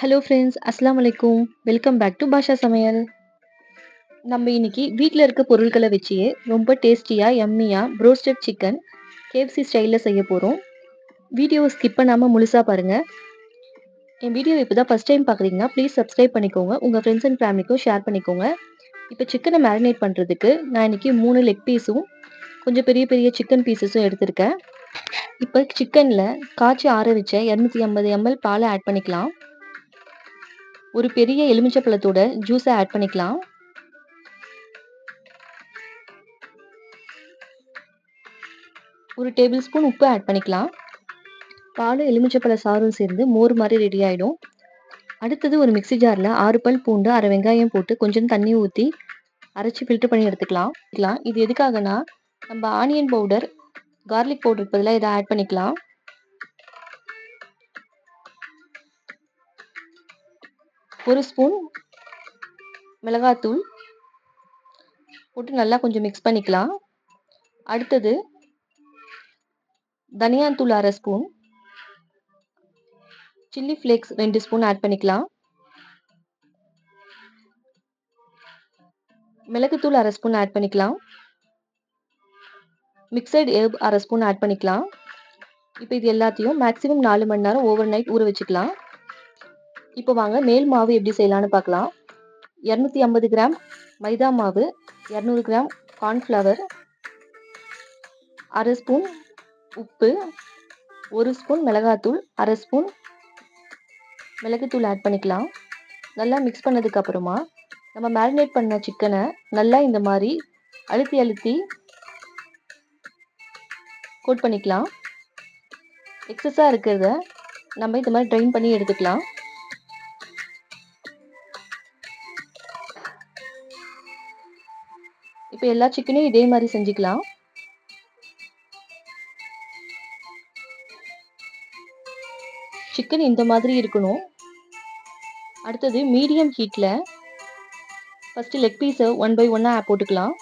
Hello friends அஸ்லாம் வலைக்கும் welcome back to பாஷா சமையல் நம்ம இன்னைக்கு வீட்டில் இருக்க பொருட்களை வச்சே ரொம்ப டேஸ்டியாக எம்மியாக ப்ரோஸ்டட் சிக்கன் கேஎஃப்சி ஸ்டைலில் செய்ய போகிறோம் வீடியோவை ஸ்கிப் பண்ணாமல் முழுசாக பாருங்கள் என் வீடியோ இப்போ தான் ஃபஸ்ட் டைம் பார்க்குறீங்கன்னா ப்ளீஸ் சப்ஸ்கிரைப் பண்ணிக்கோங்க உங்கள் ஃப்ரெண்ட்ஸ் அண்ட் ஃபேமிலிக்கும் ஷேர் பண்ணிக்கோங்க. இப்போ சிக்கனை மேரினேட் பண்ணுறதுக்கு நான் இன்னைக்கு மூணு லெக் பீஸும் கொஞ்சம் பெரிய பெரிய சிக்கன் பீசஸும் எடுத்திருக்கேன். இப்போ சிக்கனில் காய்ச்சி ஆற வச்ச இரநூத்தி ஐம்பது எம்எல் பாலை ஆட் பண்ணிக்கலாம். ஒரு பெரிய எலுமிச்சை பழத்தோட ஜூஸை ஆட் பண்ணிக்கலாம். ஒரு டேபிள் ஸ்பூன் உப்பு ஆட் பண்ணிக்கலாம். பால் எலுமிச்சப்பழ சாரும் சேர்ந்து மோர் மாதிரி ரெடி ஆகிடும் அடுத்தது ஒரு மிக்சி ஜாரில் ஆறு பல் பூண்டு அரை வெங்காயம் போட்டு கொஞ்சம் தண்ணி ஊற்றி அரைச்சி ஃபில்டர் பண்ணி எடுத்துக்கலாம். இது எதுக்காகனா நம்ம ஆனியன் பவுடர் கார்லிக் பவுடருக்கு பதிலாக இதை ஆட் பண்ணிக்கலாம். ஒரு ஸ்பூன் மிளகாத்தூள் போட்டு நல்லா கொஞ்சம் மிக்ஸ் பண்ணிக்கலாம். அடுத்தது தனியாத்தூள் அரை ஸ்பூன் சில்லி ஃப்ளேக்ஸ் ரெண்டு ஸ்பூன் ஆட் பண்ணிக்கலாம். மிளகுத்தூள் அரை ஸ்பூன் ஆட் பண்ணிக்கலாம். மிக்சட் ஏர்ப் அரை ஸ்பூன் ஆட் பண்ணிக்கலாம். இப்போ இது எல்லாத்தையும் மேக்ஸிமம் நாலு மணி நேரம் ஓவர் நைட் ஊற வச்சுக்கலாம். இப்போ வாங்க மேல் மாவு எப்படி செய்யலான்னு பார்க்கலாம். இரநூத்தி ஐம்பது கிராம் மைதா மாவு இரநூறு கிராம் கார்ன்ஃப்ளவர் அரை ஸ்பூன் உப்பு ஒரு ஸ்பூன் மிளகாத்தூள் அரை ஸ்பூன் மிளகுத்தூள் ஆட் பண்ணிக்கலாம். நல்லா மிக்ஸ் பண்ணதுக்கப்புறமா நம்ம மேரினேட் பண்ண சிக்கனை நல்லா இந்த மாதிரி அழுத்தி அழுத்தி கோட் பண்ணிக்கலாம். எக்ஸஸாக இருக்கிறத நம்ம இந்த மாதிரி ட்ரைன் பண்ணி எடுத்துக்கலாம். இப்போ எல்லா சிக்கனையும் இதே மாதிரி செஞ்சுக்கலாம். சிக்கன் இந்த மாதிரி இருக்கணும். அடுத்தது மீடியம் ஹீட்டில் ஃபஸ்ட்டு லெக் பீஸை ஒன் பை ஒன்னாக போட்டுக்கலாம்.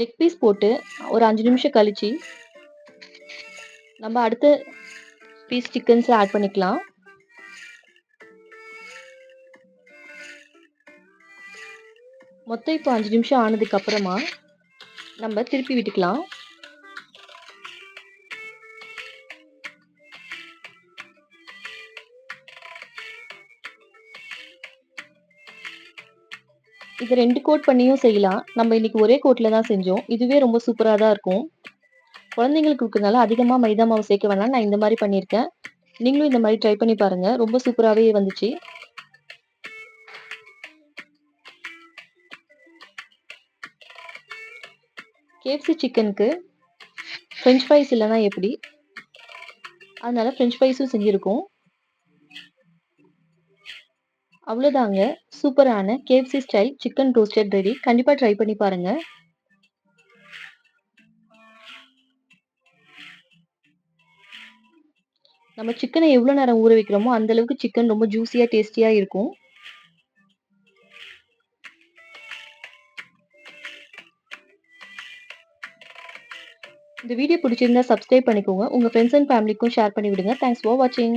லெக் பீஸ் போட்டு ஒரு அஞ்சு நிமிஷம் கழிச்சு நம்ம அடுத்த பீஸ் சிக்கன்ஸை ஆட் பண்ணிக்கலாம். மொத்தம் இப்போ அஞ்சு நிமிஷம் ஆனதுக்கு அப்புறமா நம்ம திருப்பி விட்டுக்கலாம். இது ரெண்டு கோட் பண்ணியும் செய்யலாம். நம்ம இன்னைக்கு ஒரே கோட்டில் தான் செஞ்சோம். இதுவே ரொம்ப சூப்பராக தான் இருக்கும். குழந்தைங்களுக்கு கொடுக்கறதுனால அதிகமாக மைதா மாவு சேர்க்க வேணாம் நான் இந்த மாதிரி பண்ணியிருக்கேன். நீங்களும் இந்த மாதிரி ட்ரை பண்ணி பாருங்கள் ரொம்ப சூப்பராகவே வந்துச்சு. கேஎஃப்சி சிக்கனுக்கு ஃப்ரெஞ்ச் ஃப்ரைஸ் இல்லைன்னா எப்படி? அதனால ஃப்ரெஞ்ச் ஃப்ரைஸும் செஞ்சுருக்கோம். அவ்வளோதாங்க சூப்பரான KFC style chicken toasted ready கண்டிப்பாக ட்ரை பண்ணி பாருங்கள் நம்ம சிக்கனை எவ்வளோ நேரம் ஊற வைக்கிறோமோ அந்த அளவுக்கு சிக்கன் ரொம்ப ஜூஸியாக டேஸ்டியாக இருக்கும். இந்த வீடியோ பிடிச்சிருந்தா சப்ஸ்கிரைப் பண்ணிக்கோங்க. உங்கள் ஃப்ரெண்ட்ஸ் அண்ட் ஃபேமிலிக்கும் ஷேர் பண்ணி விடுங்க தேங்க்ஸ் ஃபார் வாட்சிங்